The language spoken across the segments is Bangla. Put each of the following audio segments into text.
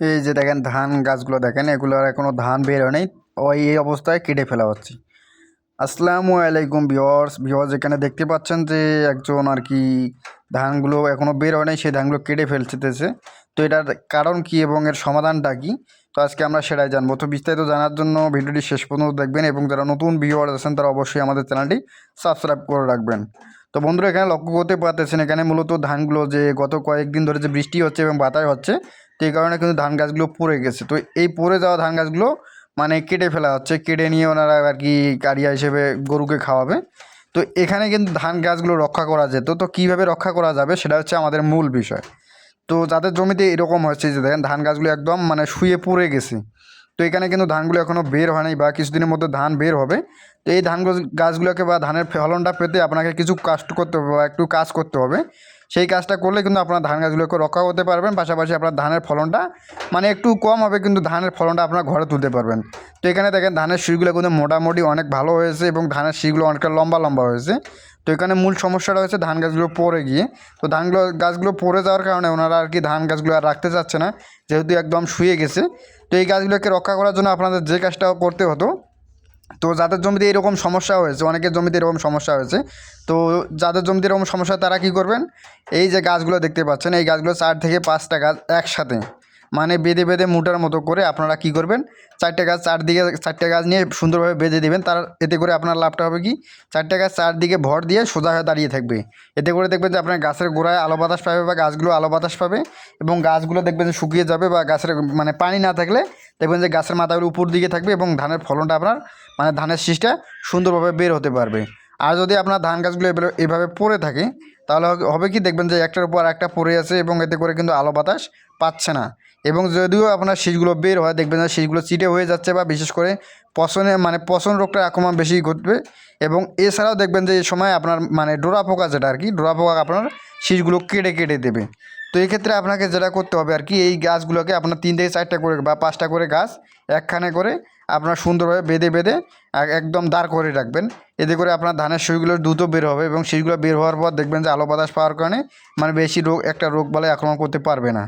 এই যে দেখেন ধান গাছগুলো দেখেন, এগুলো আর এখনও ধান বের হয় নাই ওই এই অবস্থায় কেটে ফেলা হচ্ছে। আসসালামু আলাইকুম ভিওর্স ভিওর্স এখানে দেখতে পাচ্ছেন যে একজন আর কি ধানগুলো এখনও বের হয় নাই, সেই ধানগুলো কেটে ফেলতেছে। তো এটার কারণ কি এবং এর সমাধানটা কি? তো আজকে আমরা সেটাই জানব। তো বিস্তারিত জানার জন্য ভিডিওটি শেষ পর্যন্ত দেখবেন এবং যারা নতুন ভিওয়ার আছেন, তারা অবশ্যই আমাদের চ্যানেলটি সাবস্ক্রাইব করে রাখবেন। তো বন্ধুরা, এখানে লক্ষ্য করতে পারতেছেন, এখানে মূলত ধানগুলো যে গত কয়েকদিন ধরে যে বৃষ্টি হচ্ছে এবং বাতাস হচ্ছে তো এই কারণে কিন্তু ধান গাছগুলো পড়ে গেছে। তো এই পড়ে যাওয়া ধান গাছগুলো মানে কেটে ফেলা হচ্ছে। কেটে নিয়ে ওনারা আর কি কারিয়া হিসেবে গরুকে খাওয়াবে। তো এখানে কিন্তু ধান গাছগুলো রক্ষা করা যেত। তো কীভাবে রক্ষা করা যাবে সেটা হচ্ছে আমাদের মূল বিষয়। তো যাদের জমিতে এরকম হচ্ছে যে দেখেন ধান গাছগুলো একদম মানে শুয়ে পড়ে গেছে। তো এখানে কিন্তু ধানগুলো এখনও বের হয়নি বা কিছুদিনের মধ্যে ধান বের হবে। তো এই ধান গাছগুলোকে বা ধানের ফলনটা পেতে আপনাকে কিছু কাজ করতে হবে বা একটু কাজ করতে হবে। সেই কাজটা করলে কিন্তু আপনার ধান গাছগুলোকে রক্ষা করতে পারবেন, পাশাপাশি আপনার ধানের ফলনটা মানে একটু কম হবে, কিন্তু ধানের ফলনটা আপনার ঘরে তুলতে পারবেন। তো এখানে দেখেন ধানের শিরগুলো কিন্তু মোটামুটি অনেক ভালো হয়েছে এবং ধানের শিরগুলো অনেকটা লম্বা লম্বা হয়েছে। তো এখানে মূল সমস্যাটা হয়েছে ধান গাছগুলো পড়ে গিয়ে। তো ধানগুলো গাছগুলো পড়ে যাওয়ার কারণে ওনারা আর কি ধান গাছগুলো আর রাখতে চাচ্ছে না, যেহেতু একদম শুয়ে গেছে। তো এই গাছগুলোকে রক্ষা করার জন্য আপনাদের যে কাজটা করতে হতো তো যাদের জমিতে এরকম সমস্যা হয়েছে, অনেকের জমিতে এরকম সমস্যা হয়েছে, তো যাদের জমিতে এরকম সমস্যা তারা কি করবেন? এই যে গাছগুলো দেখতে পাচ্ছেন, এই গাছগুলো চার থেকে পাঁচটা গাছ একসাথে মানে বেঁধে বেঁধে মোটার মতো করে আপনারা কি করবেন? চারটে গাছ চারদিকে, চারটে গাছ নিয়ে সুন্দরভাবে বেঁধে দেবেন, তার, এতে করে আপনার লাভটা হবে কি? চারটে গাছ চারদিকে ভর দিয়ে সোজা হয়ে দাঁড়িয়ে থাকবে, এতে করে দেখবেন যে আপনার গাছের গোড়ায় আলো বাতাস পাবে বা গাছগুলো আলো বাতাস পাবে এবং গাছগুলো দেখবেন যে শুকিয়ে যাবে বা গাছের মানে পানি না থাকলে দেখবেন যে গাছের মাথাগুলো উপর দিকে থাকবে এবং ধানের ফলনটা আপনার মানে ধানের শীষটা সুন্দরভাবে বের হতে পারবে। আর যদি আপনার ধান গাছগুলো এভাবে- পড়ে থাকে, তাহলে হবে- হবে কি দেখবেন যে একটার উপর একটা পড়ে আছে এবং এতে করে কিন্তু আলো বাতাস পাচ্ছে না। এবং যদিও আপনার শীষগুলো বের হয়, দেখবেন যে শীষগুলো চিটে হয়ে যাচ্ছে বা বিশেষ করে পচনে মানে পচন রোগটা আক্রমণ বেশি ঘটবে। এবং এছাড়াও দেখবেন যে এই সময় আপনার মানে ডোরা পোকা যেটা আর কি, ডোরা পোকা আপনার শীষগুলো কেটে কেটে দেবে। তো এই ক্ষেত্রে আপনাকে যেটা করতে হবে আর কি, এই গাছগুলোকে আপনার তিন থেকে চারটা করে বা পাঁচটা করে গাছ একখানে করে আপনার সুন্দরভাবে বেঁধে বেঁধে একদম দাঁড় করে রাখবেন। এতে করে আপনার ধানের শরীরগুলো দ্রুত বের হবে এবং শীষগুলো বের হওয়ার পর দেখবেন যে আলো বাতাস পাওয়ার কারণে মানে বেশি রোগ, একটা রোগ বালাই আক্রমণ করতে পারবে না।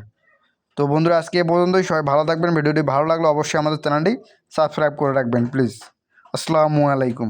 তো বন্ধুরা, আজকে এ পর্যন্তই। সবাই ভালো থাকবেন। ভিডিওটি ভালো লাগলে অবশ্যই আমাদের চ্যানেলটি সাবস্ক্রাইব করে রাখবেন, প্লিজ। আসসালামু আলাইকুম।